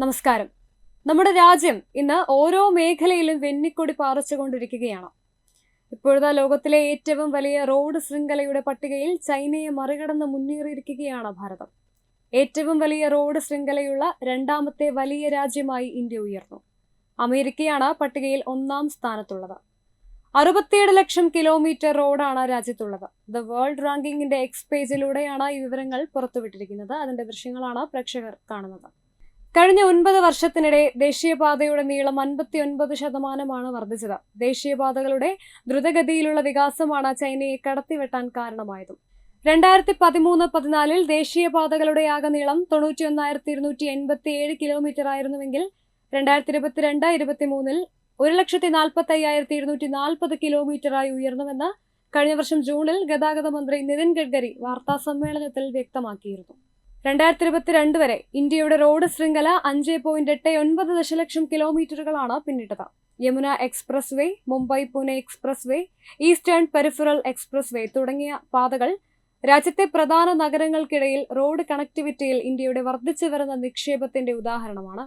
നമസ്കാരം. നമ്മുടെ രാജ്യം ഇന്ന് ഓരോ മേഖലയിലും വെന്നിക്കൊടി പാറിച്ചുകൊണ്ടിരിക്കുകയാണ്. ഇപ്പോഴത്തെ ലോകത്തിലെ ഏറ്റവും വലിയ റോഡ് ശൃംഖലയുടെ പട്ടികയിൽ ചൈനയെ മറികടന്ന് മുന്നേറിയിരിക്കുകയാണ് ഭാരതം. ഏറ്റവും വലിയ റോഡ് ശൃംഖലയുള്ള രണ്ടാമത്തെ വലിയ രാജ്യമായി ഇന്ത്യ ഉയർന്നു. അമേരിക്കയാണ് പട്ടികയിൽ ഒന്നാം സ്ഥാനത്തുള്ളത്. അറുപത്തിയേഴ് ലക്ഷം കിലോമീറ്റർ റോഡാണ് രാജ്യത്തുള്ളത്. ദ വേൾഡ് റാങ്കിങ്ങിന്റെ എക്സ് പേജിലൂടെയാണ് ഈ വിവരങ്ങൾ പുറത്തുവിട്ടിരിക്കുന്നത്. അതിന്റെ ദൃശ്യങ്ങളാണ് പ്രേക്ഷകർ കാണുന്നത്. കഴിഞ്ഞ ഒൻപത് വർഷത്തിനിടെ ദേശീയപാതയുടെ നീളം അൻപത്തി ഒൻപത് ശതമാനമാണ് വർദ്ധിച്ചത്. ദേശീയപാതകളുടെ ദ്രുതഗതിയിലുള്ള വികാസമാണ് ചൈനയെ കടത്തിവെട്ടാൻ കാരണമായതും. രണ്ടായിരത്തി പതിമൂന്ന് പതിനാലിൽ ദേശീയപാതകളുടെ ആകെ നീളം തൊണ്ണൂറ്റി ഒന്നായിരത്തി ഇരുന്നൂറ്റി എൺപത്തി ഏഴ് കിലോമീറ്റർ ആയിരുന്നുവെങ്കിൽ രണ്ടായിരത്തി ഇരുപത്തിരണ്ട് ഇരുപത്തി മൂന്നിൽ ഒരു ലക്ഷത്തി നാൽപ്പത്തി അയ്യായിരത്തി ഇരുന്നൂറ്റി നാൽപ്പത് കിലോമീറ്ററായി ഉയർന്നുവെന്ന് കഴിഞ്ഞ വർഷം ജൂണിൽ ഗതാഗത മന്ത്രി നിതിൻ ഗഡ്കരി വാർത്താ സമ്മേളനത്തിൽ വ്യക്തമാക്കിയിരുന്നു. രണ്ടായിരത്തി ഇരുപത്തിരണ്ട് വരെ ഇന്ത്യയുടെ റോഡ് ശൃംഖല അഞ്ച് പോയിന്റ് എട്ട് ഒൻപത് ദശലക്ഷം കിലോമീറ്ററുകളാണ് പിന്നിട്ടത്. Yamuna expressway Mumbai Pune expressway eastern peripheral expressway തുടങ്ങിയ പാതകൾ രാജ്യത്തെ പ്രധാന നഗരങ്ങൾക്കിടയിൽ റോഡ് കണക്ടിവിറ്റിയിൽ ഇന്ത്യയുടെ വർദ്ധിച്ചു വരുന്ന നിക്ഷേപത്തിന്റെ ഉദാഹരണമാണ്.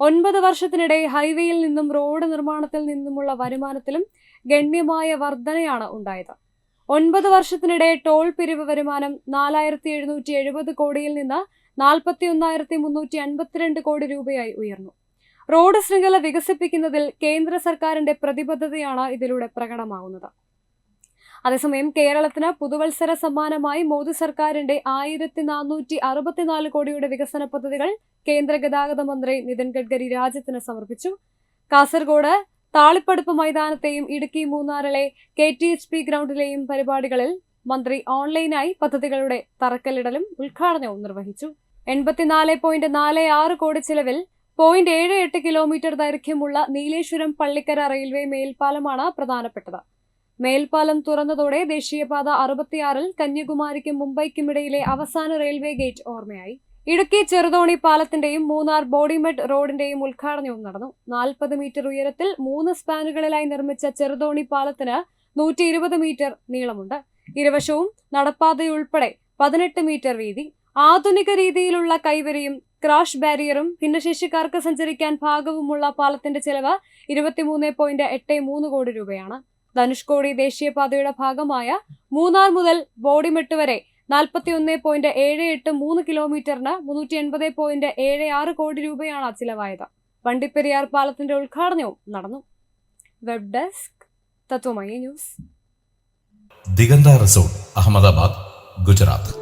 ഒൻപത് വർഷത്തിനിടെ ഹൈവേയിൽ നിന്നും റോഡ് നിർമ്മാണത്തിൽ നിന്നുമുള്ള വരുമാനത്തിലും ഗണ്യമായ വർധനയാണ് ഉണ്ടായത്. ഒൻപത് വർഷത്തിനിടെ ടോൾ പിരിവ് വരുമാനം നാലായിരത്തി എഴുന്നൂറ്റി എഴുപത് കോടിയിൽ നിന്ന് നാൽപ്പത്തി ഒന്നായിരത്തി മുന്നൂറ്റി അൻപത്തിരണ്ട് കോടി രൂപയായി ഉയർന്നു. റോഡ് ശൃംഖല വികസിപ്പിക്കുന്നതിൽ കേന്ദ്ര സർക്കാരിന്റെ പ്രതിബദ്ധതയാണ് ഇതിലൂടെ പ്രകടമാകുന്നത് അതേസമയം കേരളത്തിന് പുതുവത്സര സമ്മാനമായി മോദി സർക്കാരിന്റെ ആയിരത്തി നാനൂറ്റി അറുപത്തിനാല് കോടിയുടെ വികസന പദ്ധതികൾ കേന്ദ്ര ഗതാഗത മന്ത്രി നിതിൻ ഗഡ്കരി രാജ്യത്തിന് സമർപ്പിച്ചു. കാസർഗോഡ് താളിപ്പടുപ്പ് മൈതാനത്തെയും ഇടുക്കി മൂന്നാറിലെ കെ ടി എച്ച് പി ഗ്രൗണ്ടിലെയും പരിപാടികളിൽ മന്ത്രി ഓൺലൈനായി പദ്ധതികളുടെ തറക്കല്ലിടലും ഉദ്ഘാടനവും നിർവഹിച്ചു. എൺപത്തിനാല് പോയിന്റ് നാല് ആറ് കോടി ചെലവിൽ പോയിന്റ് ഏഴ് എട്ട് കിലോമീറ്റർ ദൈർഘ്യമുള്ള നീലേശ്വരം പള്ളിക്കര റെയിൽവേ മേൽപ്പാലമാണ് പ്രധാനപ്പെട്ടത്. മേൽപ്പാലം തുറന്നതോടെ ദേശീയപാത അറുപത്തിയാറിൽ കന്യാകുമാരിക്കും മുംബൈക്കുമിടയിലെ അവസാന റെയിൽവേ ഗേറ്റ് ഓർമ്മയായി. ഇടുക്കി ചെറുതോണി പാലത്തിന്റെയും മൂന്നാർ ബോഡിമെഡ് റോഡിന്റെയും ഉദ്ഘാടനവും നടന്നു. നാൽപ്പത് മീറ്റർ ഉയരത്തിൽ മൂന്ന് സ്പാനുകളിലായി നിർമ്മിച്ച ചെറുതോണി പാലത്തിന് നൂറ്റി ഇരുപത് മീറ്റർ നീളമുണ്ട്. ഇരുവശവും നടപ്പാതയുൾപ്പെടെ പതിനെട്ട് മീറ്റർ വീതി. ആധുനിക രീതിയിലുള്ള കൈവരിയും ക്രാഷ് ബാരിയറും ഭിന്നശേഷിക്കാർക്ക് സഞ്ചരിക്കാൻ ഭാഗവുമുള്ള പാലത്തിന്റെ ചെലവ് ഇരുപത്തിമൂന്ന് പോയിന്റ് എട്ട് മൂന്ന് കോടി രൂപയാണ്. ധനുഷ്കോടി ദേശീയപാതയുടെ ഭാഗമായ മൂന്നാർ മുതൽ ബോഡിമെട്ട് വരെ നാൽപ്പത്തി ഒന്ന് പോയിന്റ് ഏഴ് എട്ട് മൂന്ന് കിലോമീറ്ററിന് മുന്നൂറ്റി എൺപത് പോയിന്റ് ഏഴ് ആറ് കോടി രൂപയാണ് ചിലവായത്. വണ്ടിപ്പെരിയാർ പാലത്തിന്റെ ഉദ്ഘാടനവും നടന്നു. Web desk Tatwamayi news. Diganta resort Ahmedabad Gujarat.